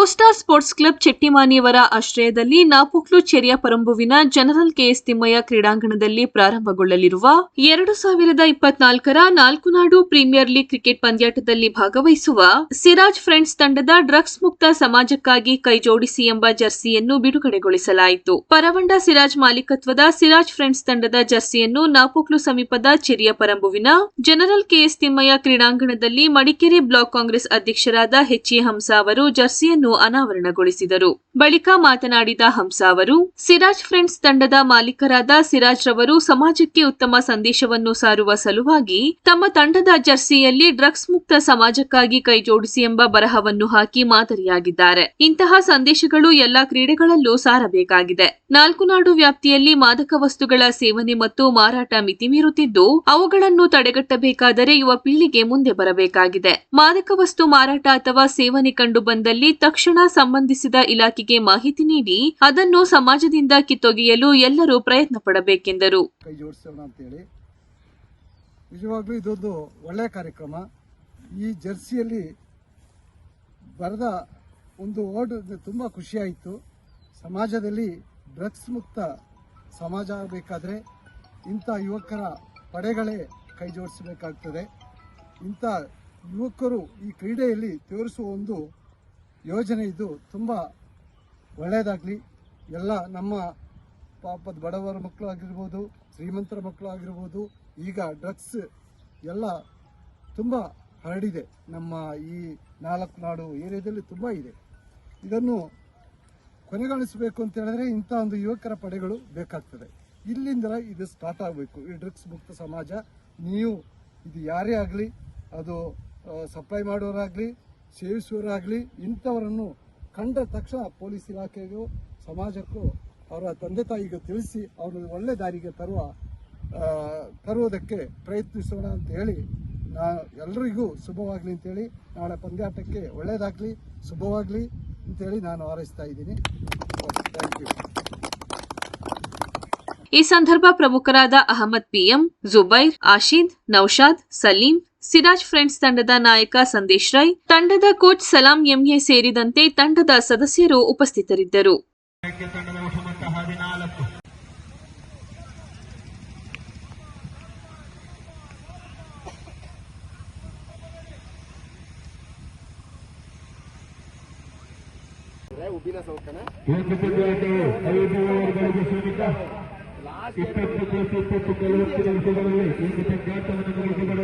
Blue star sports club ಚೆಟ್ಟಿಮಾನಿಯವರ ಆಶ್ರಯದಲ್ಲಿ ನಾಪುಕ್ಲು ಚೆರಿಯ ಪರಂಬುವಿನ ಜನರಲ್ ಕೆಎಸ್ ತಿಮ್ಮಯ್ಯ ಕ್ರೀಡಾಂಗಣದಲ್ಲಿ ಪ್ರಾರಂಭಗೊಳ್ಳಲಿರುವ ಎರಡು ಸಾವಿರದ ಇಪ್ಪತ್ನಾಲ್ಕರ ನಾಲ್ಕು ನಾಡು ಪ್ರೀಮಿಯರ್ ಲೀಗ್ ಕ್ರಿಕೆಟ್ ಪಂದ್ಯಾಟದಲ್ಲಿ ಭಾಗವಹಿಸುವ ಸಿರಾಜ್ ಫ್ರೆಂಡ್ಸ್ ತಂಡದ ಡ್ರಗ್ಸ್ ಮುಕ್ತ ಸಮಾಜಕ್ಕಾಗಿ ಕೈಜೋಡಿಸಿ ಎಂಬ ಜರ್ಸಿಯನ್ನು ಬಿಡುಗಡೆಗೊಳಿಸಲಾಯಿತು. ಪರವಂಡ ಸಿರಾಜ್ ಮಾಲೀಕತ್ವದ ಸಿರಾಜ್ ಫ್ರೆಂಡ್ಸ್ ತಂಡದ ಜರ್ಸಿಯನ್ನು ನಾಪುಕ್ಲು ಸಮೀಪದ ಚೆರಿಯ ಪರಂಬುವಿನ ಜನರಲ್ ಕೆಎಸ್ ತಿಮ್ಮಯ್ಯ ಕ್ರೀಡಾಂಗಣದಲ್ಲಿ ಮಡಿಕೇರಿ ಬ್ಲಾಕ್ ಕಾಂಗ್ರೆಸ್ ಅಧ್ಯಕ್ಷರಾದ ಹೆಚ್ಚಿ ಹಂಸ ಅವರು ಜರ್ಸಿಯನ್ನು ಅನಾವರಣಗೊಳಿಸಿದರು. ಬಳಿಕ ಮಾತನಾಡಿದ ಹಂಸ ಅವರು, ಸಿರಾಜ್ ಫ್ರೆಂಡ್ಸ್ ತಂಡದ ಮಾಲೀಕರಾದ ಸಿರಾಜ್ ರವರು ಸಮಾಜಕ್ಕೆ ಉತ್ತಮ ಸಂದೇಶವನ್ನು ಸಾರುವ ಸಲುವಾಗಿ ತಮ್ಮ ತಂಡದ ಜರ್ಸಿಯಲ್ಲಿ ಡ್ರಗ್ಸ್ ಮುಕ್ತ ಸಮಾಜಕ್ಕಾಗಿ ಕೈಜೋಡಿಸಿ ಎಂಬ ಬರಹವನ್ನು ಹಾಕಿ ಮಾದರಿಯಾಗಿದ್ದಾರೆ. ಇಂತಹ ಸಂದೇಶಗಳು ಎಲ್ಲಾ ಕ್ರೀಡೆಗಳಲ್ಲೂ ಸಾರಬೇಕಾಗಿದೆ. ನಾಲ್ಕು ನಾಡು ವ್ಯಾಪ್ತಿಯಲ್ಲಿ ಮಾದಕ ವಸ್ತುಗಳ ಸೇವನೆ ಮತ್ತು ಮಾರಾಟ ಮಿತಿ ಮೀರುತ್ತಿದ್ದು, ಅವುಗಳನ್ನು ತಡೆಗಟ್ಟಬೇಕಾದರೆ ಯುವ ಪೀಳಿಗೆ ಮುಂದೆ ಬರಬೇಕಾಗಿದೆ. ಮಾದಕ ವಸ್ತು ಮಾರಾಟ ಅಥವಾ ಸೇವನೆ ಕಂಡು ಬಂದಲ್ಲಿ ತಕ್ಷಣ ಸಂಬಂಧಿಸಿದ ಇಲಾಖೆಗೆ ಮಾಹಿತಿ ನೀಡಿ ಅದನ್ನು ಸಮಾಜದಿಂದ ಕಿತ್ತೊಗೆಯಲು ಎಲ್ಲರೂ ಪ್ರಯತ್ನ ಪಡಬೇಕೆಂದರು. ನಿಜವಾಗ್ಲೂ ಇದೊಂದು ಒಳ್ಳೆಯ ಕಾರ್ಯಕ್ರಮ. ಈ ಜರ್ಸಿಯಲ್ಲಿ ಬರೆದ ಒಂದು ವರ್ಡ್ ತುಂಬ ಖುಷಿಯಾಯಿತು. ಸಮಾಜದಲ್ಲಿ ಡ್ರಗ್ಸ್ ಮುಕ್ತ ಸಮಾಜ ಆಗಬೇಕಾದ್ರೆ ಇಂಥ ಯುವಕರ ಪಡೆಗಳೇ ಕೈ ಜೋಡಿಸಬೇಕಾಗ್ತದೆ. ಇಂಥ ಯುವಕರು ಈ ಕ್ರೀಡೆಯಲ್ಲಿ ತೋರಿಸುವ ಒಂದು ಯೋಜನೆ ಇದು ತುಂಬ ಒಳ್ಳೆಯದಾಗಲಿ ಎಲ್ಲ ನಮ್ಮ ಪಾಪದ ಬಡವರ ಮಕ್ಕಳು ಆಗಿರ್ಬೋದು, ಶ್ರೀಮಂತರ ಮಕ್ಕಳು ಆಗಿರ್ಬೋದು, ಈಗ ಡ್ರಗ್ಸ್ ಎಲ್ಲ ತುಂಬ ಹರಡಿದೆ. ನಮ್ಮ ಈ ನಾಲ್ಕು ನಾಡು ಏರಿಯಾದಲ್ಲಿ ತುಂಬ ಇದೆ. ಇದನ್ನು ಕೊನೆಗಾಣಿಸಬೇಕು ಅಂತ ಹೇಳಿದ್ರೆ ಇಂಥ ಒಂದು ಯುವಕರ ಪಡೆಗಳು ಬೇಕಾಗ್ತದೆ. ಇಲ್ಲಿಂದ ಇದು ಸ್ಟಾರ್ಟ್ ಆಗಬೇಕು. ಈ ಡ್ರಗ್ಸ್ ಮುಕ್ತ ಸಮಾಜ, ನೀವು ಇದು ಯಾರೇ ಆಗಲಿ, ಅದು ಸಪ್ಲೈ ಮಾಡೋರಾಗಲಿ ಸೇವಿಸುವವರಾಗಲಿ ಇಂಥವರನ್ನು ಕಂಡ ತಕ್ಷಣ ಪೊಲೀಸ್ ಇಲಾಖೆಗೂ, ಸಮಾಜಕ್ಕೂ ಅವರ ತಂದೆ ತಾಯಿಗೆ ತಿಳಿಸಿ ಅವರು ಒಳ್ಳೆ ದಾರಿಗೆ ತರುವ ತರುವುದಕ್ಕೆ ಪ್ರಯತ್ನಿಸೋಣ ಅಂತ ಹೇಳಿ ನಾ ಎಲ್ರಿಗೂ ಶುಭವಾಗಲಿ ಅಂತೇಳಿ ನಾಳೆ ಪಂದ್ಯಾಟಕ್ಕೆ ಒಳ್ಳೆಯದಾಗಲಿ ಶುಭವಾಗಲಿ ಅಂತೇಳಿ ನಾನು ಹಾರೈಸ್ತಾ ಇದ್ದೀನಿ. ಥ್ಯಾಂಕ್ ಯು ಈ ಸಂದರ್ಭ ಪ್ರಮುಖರಾದ ಅಹಮದ್ ಪಿಎಂ, ಜುಬೈರ್, ಆಶೀದ್, ನೌಶಾದ್, ಸಲೀಂ ಸಿರಾಜ್ ಫ್ರೆಂಡ್ಸ್ ತಂಡದ ನಾಯಕ ಸಂದೇಶ್ ರೈ, ತಂಡದ ಕೋಚ್ ಸಲಾಂ ಎಂಎ ಸೇರಿದಂತೆ ತಂಡದ ಸದಸ್ಯರು ಉಪಸ್ಥಿತರಿದ್ದರು. ಇಪ್ಪತ್ತು ಪ್ಲಸ್ ಇಪ್ಪತ್ತು ಕೆಲವತ್ತು ನಿಮಿಷಗಳಲ್ಲಿ ಒಂದು ಪಂದ್ಯಾಟವನ್ನು ಮುಗಿಸಿದರು.